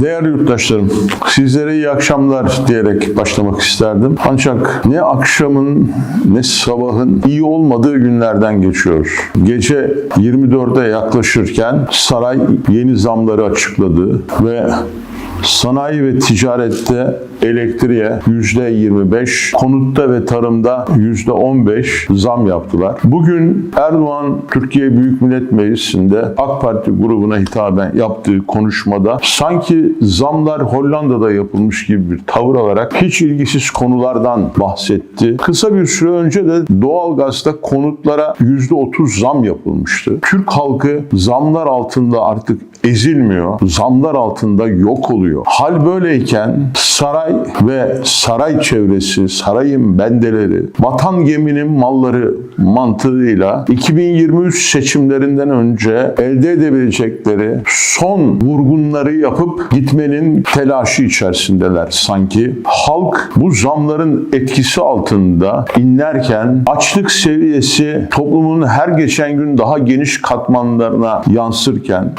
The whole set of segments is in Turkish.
Değerli yurttaşlarım, sizlere iyi akşamlar diyerek başlamak isterdim. Ancak ne akşamın ne sabahın iyi olmadığı günlerden geçiyoruz. Gece 24'e yaklaşırken saray yeni zamları açıkladı ve Sanayi ve ticarette elektriğe %25, konutta ve tarımda %15 zam yaptılar. Bugün Erdoğan Türkiye Büyük Millet Meclisi'nde AK Parti grubuna hitaben yaptığı konuşmada sanki zamlar Hollanda'da yapılmış gibi bir tavır alarak hiç ilgisiz konulardan bahsetti. Kısa bir süre önce de doğalgazda konutlara %30 zam yapılmıştı. Türk halkı zamlar altında artık ezilmiyor, zamlar altında yok oluyor. Hal böyleyken saray ve saray çevresi, sarayın bendeleri, vatan geminin malları mantığıyla 2023 seçimlerinden önce elde edebilecekleri son vurgunları yapıp gitmenin telaşı içerisindeler sanki. Halk bu zamların etkisi altında inlerken açlık seviyesi toplumun her geçen gün daha geniş katmanlarına yansırken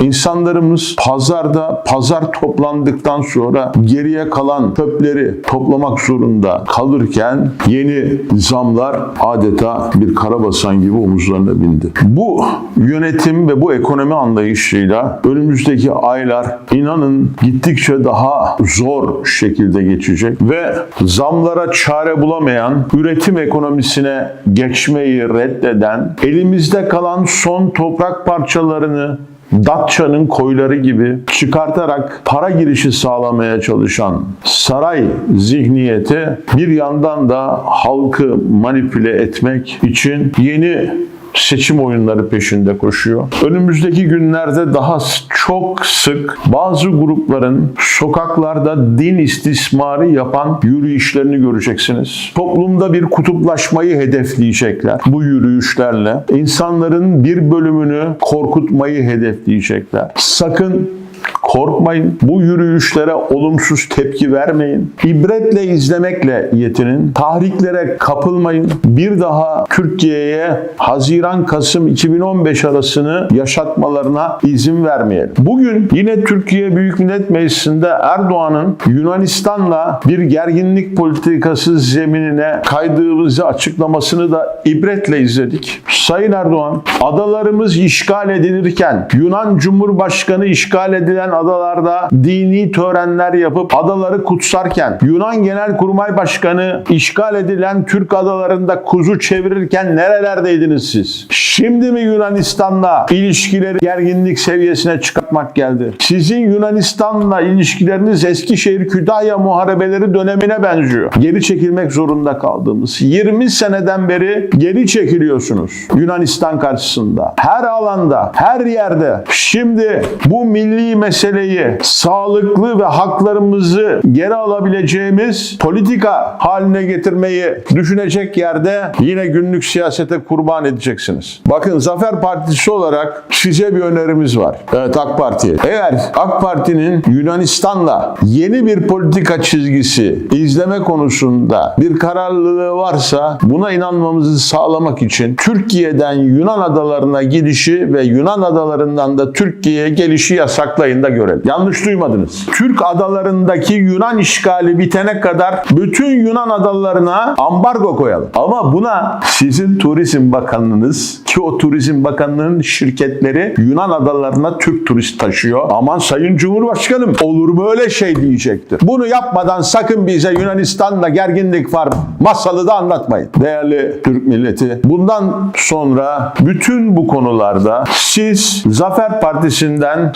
insanlarımız pazarda pazar toplandıktan sonra geriye kalan çöpleri toplamak zorunda kalırken yeni zamlar adeta bir karabasan gibi omuzlarına bindi. Bu yönetim ve bu ekonomi anlayışıyla önümüzdeki aylar inanın gittikçe daha zor şekilde geçecek ve zamlara çare bulamayan, üretim ekonomisine geçmeyi reddeden, elimizde kalan son toprak parçalarını Datça'nın koyları gibi çıkartarak para girişi sağlamaya çalışan saray zihniyeti bir yandan da halkı manipüle etmek için yeni seçim oyunları peşinde koşuyor. Önümüzdeki günlerde daha çok sık bazı grupların sokaklarda din istismarı yapan yürüyüşlerini göreceksiniz. Toplumda bir kutuplaşmayı hedefleyecekler bu yürüyüşlerle. İnsanların bir bölümünü korkutmayı hedefleyecekler. Sakın Korkmayın. Bu yürüyüşlere olumsuz tepki vermeyin. İbretle izlemekle yetinin. Tahriklere kapılmayın. Bir daha Türkiye'ye Haziran-Kasım 2015 arasını yaşatmalarına izin vermeyelim. Bugün yine Türkiye Büyük Millet Meclisi'nde Erdoğan'ın Yunanistan'la bir gerginlik politikası zeminine kaydığımızı açıklamasını da ibretle izledik. Sayın Erdoğan, adalarımız işgal edilirken Yunan Cumhurbaşkanı işgal edilen adalarda dini törenler yapıp adaları kutsarken Yunan Genelkurmay Başkanı işgal edilen Türk adalarında kuzu çevirirken nerelerdeydiniz siz? Şimdi mi Yunanistan'la ilişkileri gerginlik seviyesine çıkartmak geldi? Sizin Yunanistan'la ilişkileriniz Eskişehir Kütahya muharebeleri dönemine benziyor. Geri çekilmek zorunda kaldığımız 20 seneden beri geri çekiliyorsunuz Yunanistan karşısında. Her alanda, her yerde. Şimdi bu milli meseleyi sağlıklı ve haklarımızı geri alabileceğimiz politika haline getirmeyi düşünecek yerde yine günlük siyasete kurban edeceksiniz. Bakın Zafer Partisi olarak size bir önerimiz var. Evet AK Parti'ye. Eğer AK Parti'nin Yunanistan'la yeni bir politika çizgisi izleme konusunda bir kararlılığı varsa buna inanmamızı sağlamak için Türkiye'den Yunan adalarına gidişi ve Yunan adalarından da Türkiye'ye gelişi yasaklayın da görelim. Yanlış duymadınız. Türk adalarındaki Yunan işgali bitene kadar bütün Yunan adalarına ambargo koyalım. Ama buna sizin Turizm Bakanlığınız ki o Turizm Bakanlığı'nın şirketleri Yunan adalarına Türk turist taşıyor. Aman Sayın Cumhurbaşkanım olur mu öyle şey diyecektir. Bunu yapmadan sakın bize Yunanistan'da gerginlik var masalı da anlatmayın. Değerli Türk milleti bundan sonra bütün bu konularda siz Zafer Partisi'nden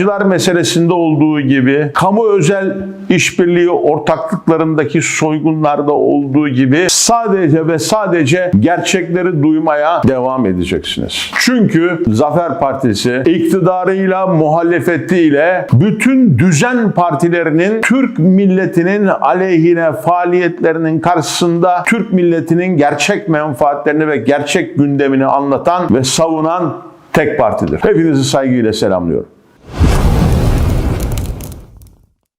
sığınmacılar meselesinde olduğu gibi kamu özel işbirliği ortaklıklarındaki soygunlarda olduğu gibi sadece ve sadece gerçekleri duymaya devam edeceksiniz. Çünkü Zafer Partisi iktidarıyla muhalefetiyle bütün düzen partilerinin Türk milletinin aleyhine faaliyetlerinin karşısında Türk milletinin gerçek menfaatlerini ve gerçek gündemini anlatan ve savunan tek partidir. Hepinizi saygıyla selamlıyorum.